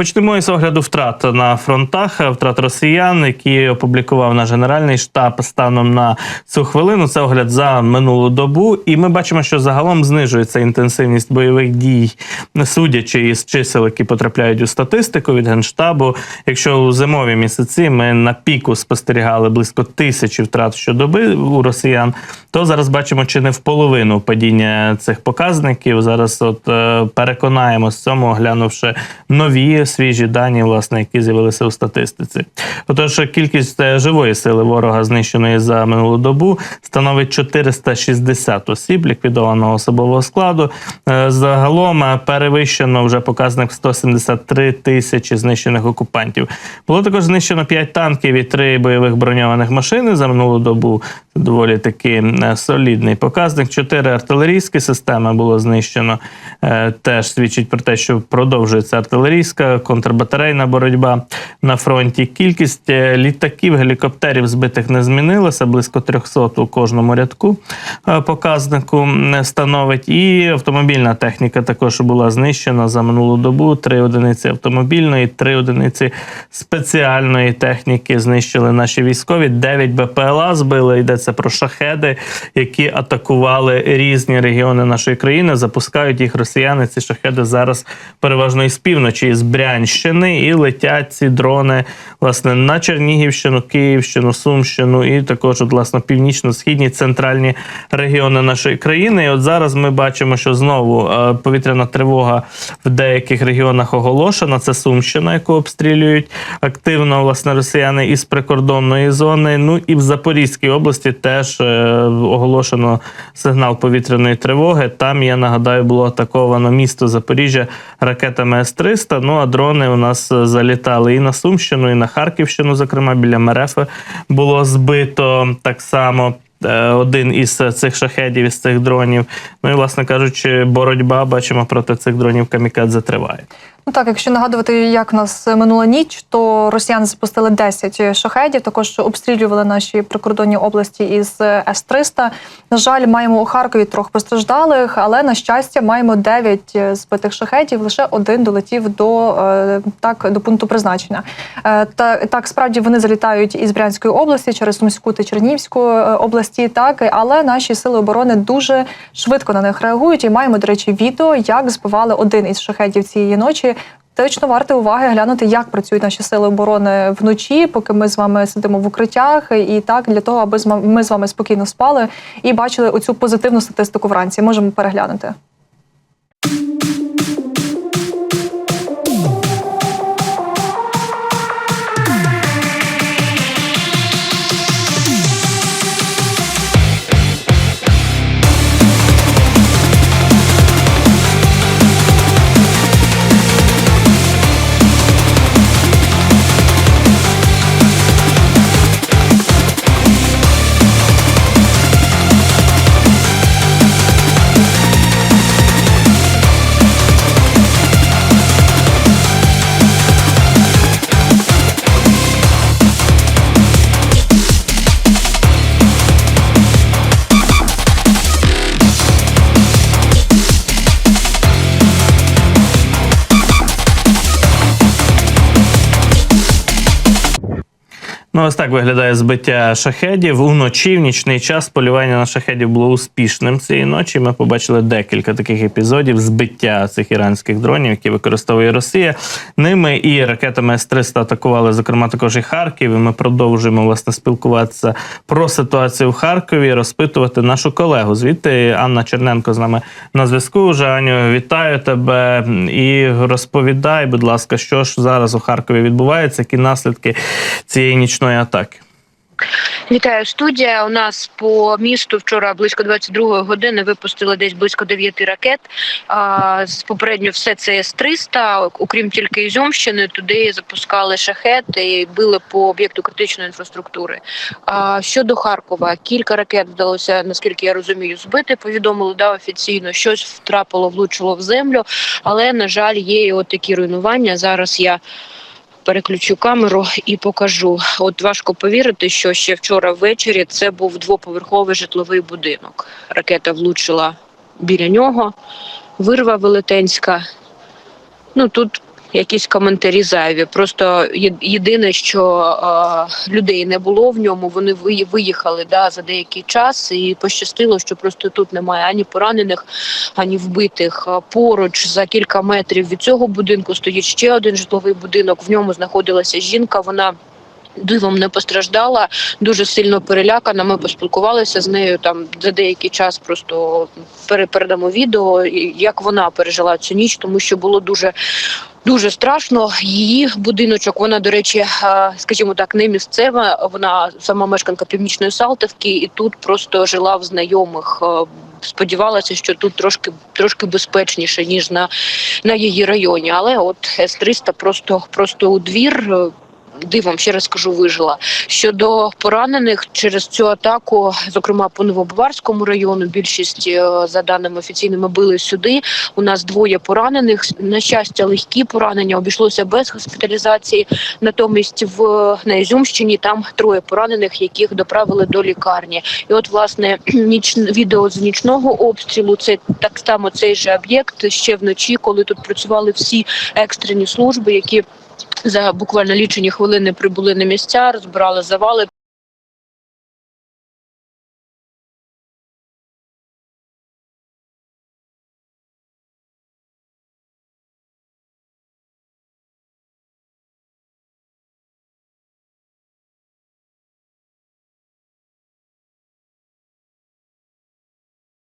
Почнемо із огляду втрат на фронтах, втрат росіян, які опублікував наш генеральний штаб станом на цю хвилину. Це огляд за минулу добу. І ми бачимо, що загалом знижується інтенсивність бойових дій, судячи із чисел, які потрапляють у статистику від генштабу. Якщо у зимові місяці ми на піку спостерігали близько тисячі втрат щодоби у росіян, то зараз бачимо чи не в половину падіння цих показників. Зараз от е, переконаємось в цьому, оглянувши нові свіжі дані, власне, які з'явилися у статистиці. Отож, кількість е, живої сили ворога знищеної за минулу добу становить 460 осіб ліквідованого особового складу. Е, Загалом перевищено вже показник в 173 тисячі знищених окупантів. Було також знищено 5 танків і 3 бойових броньованих машини за минулу добу. Доволі таки солідний показник. 4 артилерійські системи було знищено. Е, Теж свідчить про те, що продовжується артилерійська контрбатарейна боротьба на фронті. Кількість е, літаків, гелікоптерів збитих не змінилася. Близько 300 у кожному рядку е, показнику становить. І автомобільна техніка також була знищена за минулу добу. Три одиниці автомобільної, три одиниці спеціальної техніки знищили наші військові. 9 БПЛА збили. Йдеться про шахеди, які атакували різні регіони нашої країни. Запускають їх росіяни. Ці шахеди зараз переважно із півночі, із Брянщини, і летять ці дрони власне на Чернігівщину, Київщину, Сумщину і також от, власне північно-східні центральні регіони нашої країни. І от зараз ми бачимо, що знову е, повітряна тривога в деяких регіонах оголошена. Це Сумщина, яку обстрілюють активно власне росіяни із прикордонної зони. Ну і в Запорізькій області теж е, оголошено сигнал повітряної тривоги. Там я нагадаю, було атаковано місто Запоріжжя ракетами С-300. Ну а дрони у нас е, залітали і на Сумщину, і на Харківщину, зокрема біля Мерефи було збито так само. е, Один із цих шахедів із цих дронів. Ну і, власне кажучи, боротьба бачимо проти цих дронів камікадзе триває. Ну так, якщо нагадувати, як в нас минула ніч, то росіяни запустили 10 шахедів. Також обстрілювали наші прикордонні області із С-300. На жаль, маємо у Харкові трьох постраждалих, але на щастя маємо 9 збитих шахедів. Лише один долетів до е, так до пункту призначення. Е, Та так справді вони залітають із Брянської області через Сумську та Чернівську е, області. Так, але наші сили оборони дуже швидко на них реагують. І маємо, до речі, відео, як збивали один із шахедів цієї ночі. Точно варто уваги глянути, як працюють наші сили оборони вночі, поки ми з вами сидимо в укриттях, і так для того, аби ми з вами спокійно спали і бачили оцю позитивну статистику вранці. Можемо переглянути. Ну, ось так виглядає збиття шахедів. Уночі в нічний час полювання на шахедів було успішним цієї ночі. Ми побачили декілька таких епізодів збиття цих іранських дронів, які використовує Росія. Ними і ракетами С-300 атакували, зокрема, також і Харків. І ми продовжуємо власне спілкуватися про ситуацію в Харкові, розпитувати нашу колегу. Звідти Анна Черненко з нами на зв'язку. Вже Аню, вітаю тебе і розповідай, будь ласка, що ж зараз у Харкові відбувається, які наслідки цієї нічної атаки. Вітаю студія. У нас по місту вчора близько 22 години випустили десь близько 9 ракет. А, попередньо все це С-300, окрім тільки Ізюмщини, туди запускали шахети і били по об'єкту критичної інфраструктури. А, щодо Харкова, кілька ракет вдалося, наскільки я розумію, збити. Повідомили да офіційно, щось втрапило, влучило в землю, але на жаль, є і от такі руйнування. Зараз я переключу камеру і покажу. От важко повірити, що ще вчора ввечері це був двоповерховий житловий будинок. Ракета влучила біля нього, вирва велетенська. Ну тут якісь коментарі зайві. Просто єдине, що е, людей не було в ньому. Вони виїхали да, за деякий час, і пощастило, що просто тут немає ані поранених, ані вбитих. Поруч за кілька метрів від цього будинку стоїть ще один житловий будинок. В ньому знаходилася жінка. Вона дивом не постраждала, дуже сильно перелякана. Ми поспілкувалися з нею там за деякий час. Просто пере- передамо відео, як вона пережила цю ніч, тому що було дуже. Дуже страшно. Її будиночок, вона, до речі, е, скажімо так, не місцева. Вона сама мешканка північної Салтівки, і тут просто жила в знайомих. Е, Сподівалася, що тут трошки трошки безпечніше ніж на, на її районі. Але от С-300 просто просто у двір. Дивом ще раз кажу, вижила щодо поранених через цю атаку, зокрема по Новобаварському району. Більшість е, за даними офіційними били сюди. У нас двоє поранених. На щастя, легкі поранення обійшлося без госпіталізації. Натомість в на Ізюмщині там троє поранених, яких доправили до лікарні. І от власне ніч відео з нічного обстрілу. Це так само цей же об'єкт ще вночі, коли тут працювали всі екстрені служби, які за буквально лічені хвилини прибули на місця, розбирали завали.